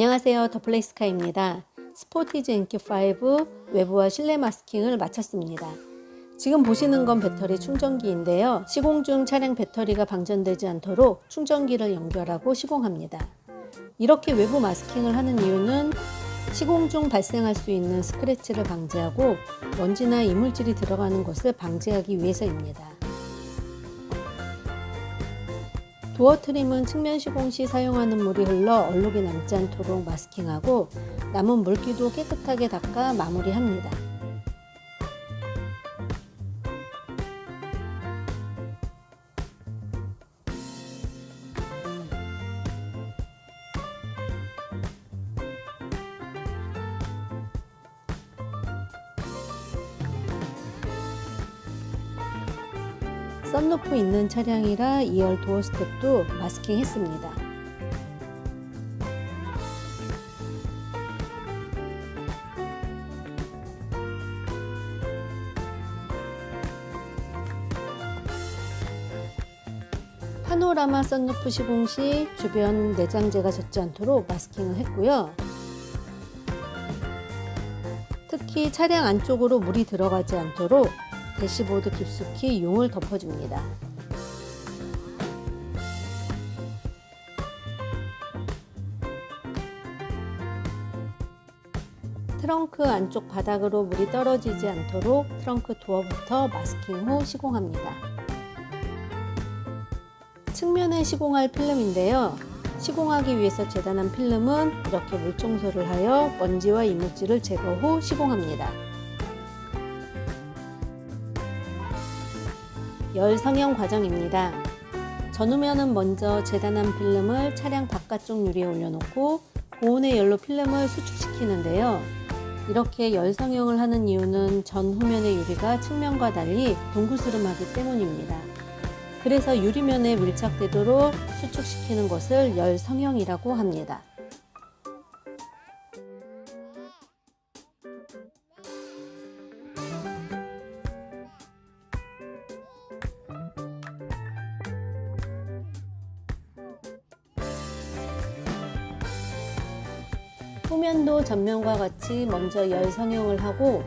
안녕하세요. 더플레이스카입니다. 스포티지 NQ5 외부와 실내 마스킹을 마쳤습니다. 지금 보시는 건 배터리 충전기인데요. 시공 중 차량 배터리가 방전되지 않도록 충전기를 연결하고 시공합니다. 이렇게 외부 마스킹을 하는 이유는 시공 중 발생할 수 있는 스크래치를 방지하고 먼지나 이물질이 들어가는 것을 방지하기 위해서입니다. 도어 트림은 측면 시공 시 사용하는 물이 흘러 얼룩이 남지 않도록 마스킹하고 남은 물기도 깨끗하게 닦아 마무리합니다. 썬루프 있는 차량이라 2열 도어 스텝도 마스킹 했습니다. 파노라마 썬루프 시공 시 주변 내장재가 젖지 않도록 마스킹을 했고요. 특히 차량 안쪽으로 물이 들어가지 않도록 대시보드 깊숙이 용을 덮어줍니다. 트렁크 안쪽 바닥으로 물이 떨어지지 않도록 트렁크 도어부터 마스킹 후 시공합니다. 측면에 시공할 필름인데요. 시공하기 위해서 재단한 필름은 이렇게 물청소를 하여 먼지와 이물질을 제거 후 시공합니다. 열 성형 과정입니다. 전후면은 먼저 재단한 필름을 차량 바깥쪽 유리에 올려놓고 고온의 열로 필름을 수축시키는데요. 이렇게 열 성형을 하는 이유는 전후면의 유리가 측면과 달리 동그스름하기 때문입니다. 그래서 유리면에 밀착되도록 수축시키는 것을 열 성형이라고 합니다. 후면도 전면과 같이 먼저 열 성형을 하고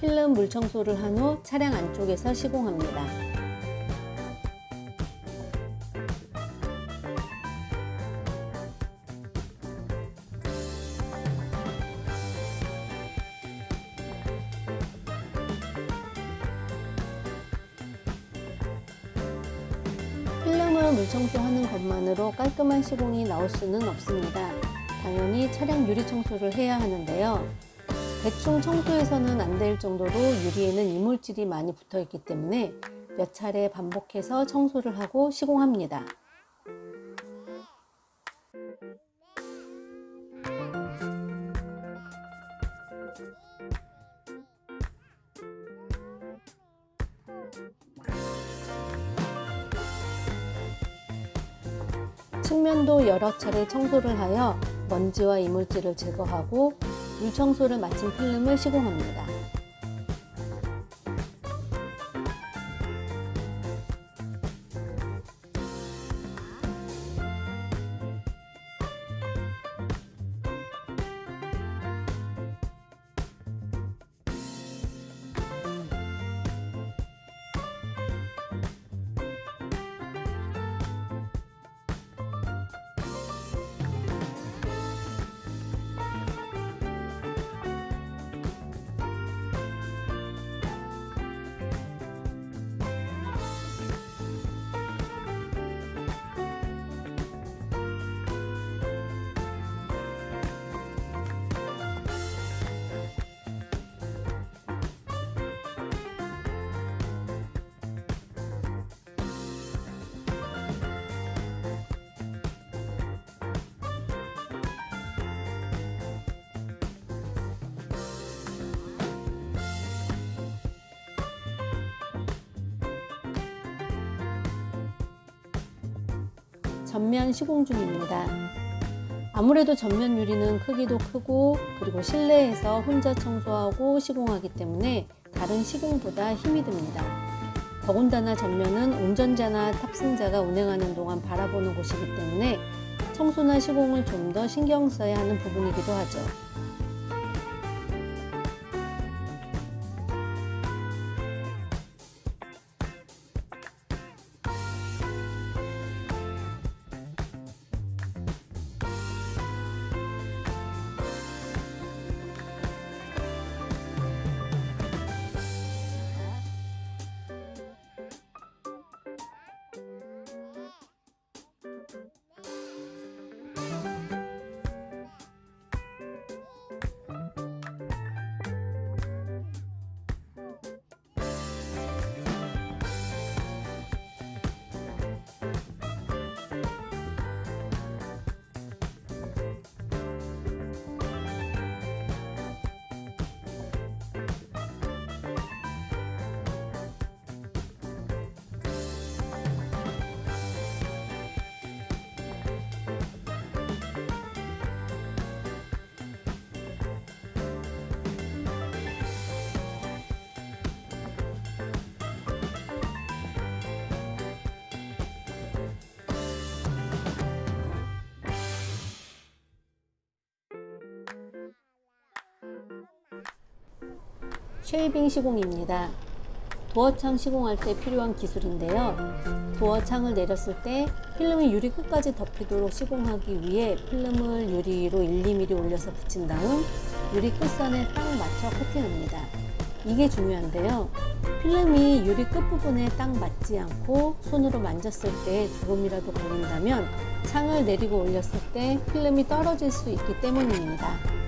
필름 물 청소를 한 후 차량 안쪽에서 시공합니다. 필름을 물 청소하는 것만으로 깔끔한 시공이 나올 수는 없습니다. 당연히 차량 유리 청소를 해야 하는데요. 대충 청소해서는 안 될 정도로 유리에는 이물질이 많이 붙어 있기 때문에 몇 차례 반복해서 청소를 하고 시공합니다. 측면도 여러 차례 청소를 하여 먼지와 이물질을 제거하고 물 청소를 마친 필름을 시공합니다. 전면 시공 중입니다. 아무래도 전면 유리는 크기도 크고 그리고 실내에서 혼자 청소하고 시공하기 때문에 다른 시공보다 힘이 듭니다. 더군다나 전면은 운전자나 탑승자가 운행하는 동안 바라보는 곳이기 때문에 청소나 시공을 좀 더 신경 써야 하는 부분이기도 하죠. 쉐이빙 시공입니다. 도어창 시공할 때 필요한 기술인데요. 도어창을 내렸을 때 필름이 유리 끝까지 덮이도록 시공하기 위해 필름을 유리로 1, 2mm 올려서 붙인 다음 유리 끝선에 딱 맞춰 코팅합니다. 이게 중요한데요. 필름이 유리 끝부분에 딱 맞지 않고 손으로 만졌을 때 조금이라도 걸린다면 창을 내리고 올렸을 때 필름이 떨어질 수 있기 때문입니다.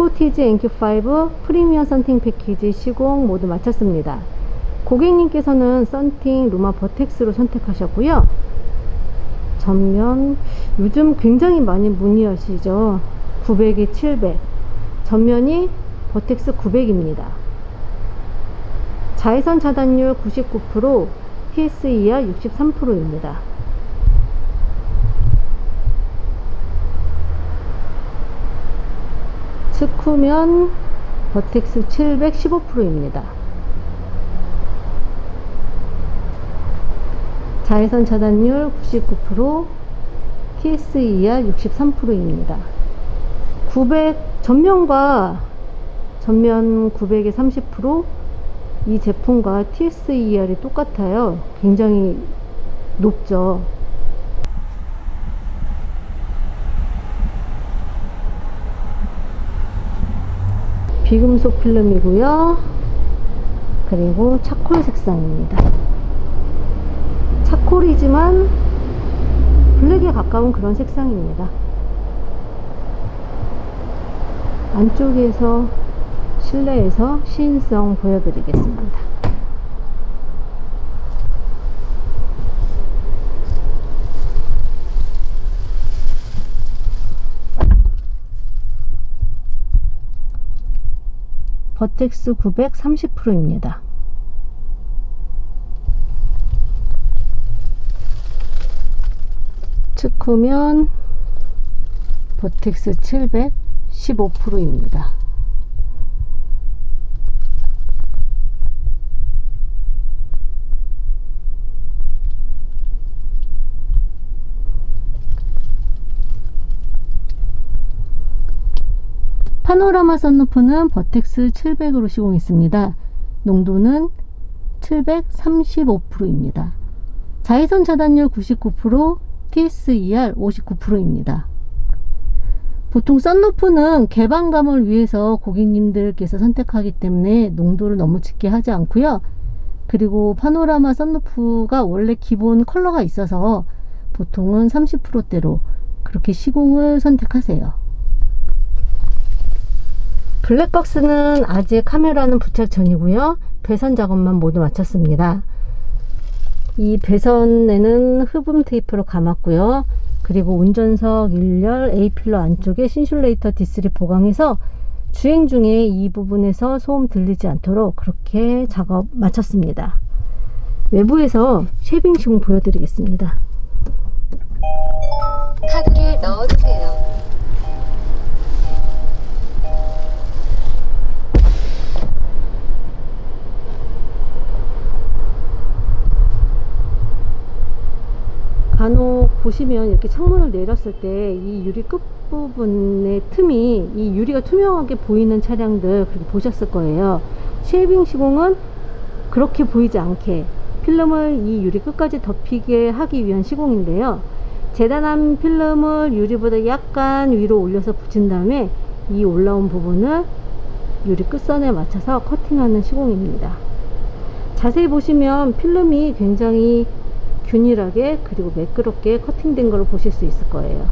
스포티지 NQ5 프리미어 썬팅 패키지 시공 모두 마쳤습니다. 고객님께서는 썬팅 루마 버텍스로 선택하셨고요. 전면 요즘 굉장히 많이 문의하시죠. 900에 700 전면이 버텍스 900입니다. 자외선 차단율 99% TSER 63%입니다. 측후면 버텍스 700 15%입니다. 자외선 차단율 99% TSER 63%입니다. 900 전면과 전면 900에 30%이 제품과 TSER이 똑같아요. 굉장히 높죠. 비금속 필름이고요. 그리고 차콜 색상입니다. 차콜이지만 블랙에 가까운 그런 색상입니다. 안쪽에서 실내에서 시인성 보여드리겠습니다. 버텍스 900 30%입니다. 측후면 버텍스 700 15%입니다. 파노라마 선루프는 버텍스 700으로 시공했습니다. 농도는 735%입니다. 자외선 차단율 99%, TSER 59%입니다. 보통 썬루프는 개방감을 위해서 고객님들께서 선택하기 때문에 농도를 너무 짙게 하지 않고요. 그리고 파노라마 썬루프가 원래 기본 컬러가 있어서 보통은 30%대로 그렇게 시공을 선택하세요. 블랙박스는 아직 카메라는 부착 전이고요. 배선 작업만 모두 마쳤습니다. 이 배선에는 흡음 테이프로 감았고요. 그리고 운전석 일렬 A필러 안쪽에 신슐레이터 D3 보강해서 주행 중에 이 부분에서 소음 들리지 않도록 그렇게 작업 마쳤습니다. 외부에서 쉐빙 시공 보여드리겠습니다. 카드를 넣어주세요. 보시면 이렇게 창문을 내렸을 때 이 유리 끝부분의 틈이 이 유리가 투명하게 보이는 차량들 그렇게 보셨을 거예요. 쉐이빙 시공은 그렇게 보이지 않게 필름을 이 유리 끝까지 덮이게 하기 위한 시공인데요. 재단한 필름을 유리보다 약간 위로 올려서 붙인 다음에 이 올라온 부분을 유리 끝선에 맞춰서 커팅하는 시공입니다. 자세히 보시면 필름이 굉장히 균일하게 그리고 매끄럽게 커팅된 걸 보실 수 있을 거예요.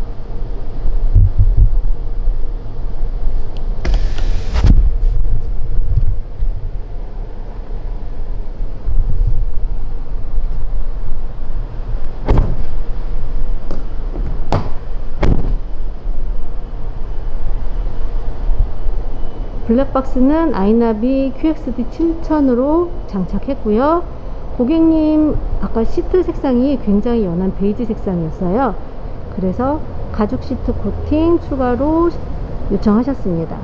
블랙박스는 아이나비 QXD 7000으로 장착했고요. 고객님 아까 시트 색상이 굉장히 연한 베이지 색상이었어요. 그래서 가죽 시트 코팅 추가로 요청하셨습니다.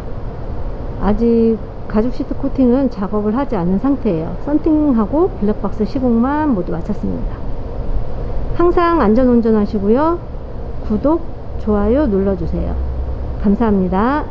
아직 가죽 시트 코팅은 작업을 하지 않은 상태예요. 썬팅하고 블랙박스 시공만 모두 마쳤습니다. 항상 안전 운전 하시고요. 구독, 좋아요 눌러주세요. 감사합니다.